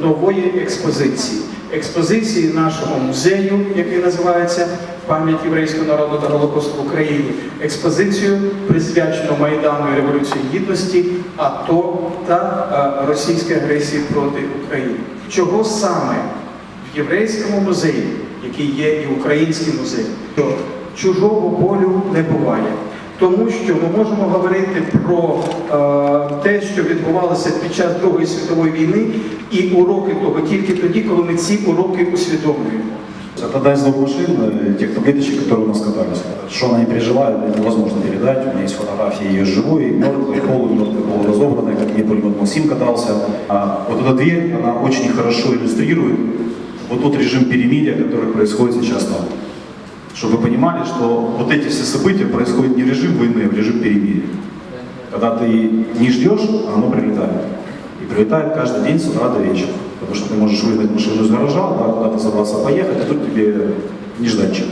нової експозиції. Експозиції нашого музею, який називається Пам'ять єврейського народу та Голокосту в Україні. Експозицію присвячену Майдану і Революції Гідності, АТО та е, російській агресії проти України. Чого саме в єврейському музеї, який є і український музей, чужого болю не буває. Тому що ми можемо говорити про е, те, що відбувалося під час Другої світової війни, і уроки того тільки тоді, коли ми ці уроки усвідомлюємо. Это одна из двух машин, э, тех таблеточек, которые у нас катались. Что она не пережила, это невозможно передать. У меня есть фотографии ее живой, мертвой, полумертвой, полуразобранной, как мне пулемет Максим катался. А вот эта дверь, она очень хорошо иллюстрирует вот тот режим перемирия, который происходит сейчас там. Чтобы вы понимали, что вот эти все события происходят не в режим войны, а в режим перемирия. Когда ты не ждешь, а оно прилетает. И прилетает каждый день с утра до вечера. Потому что ты можешь выгнать машину из гаража, да, куда-то забраться, поехать, а тут тебе нежданчик.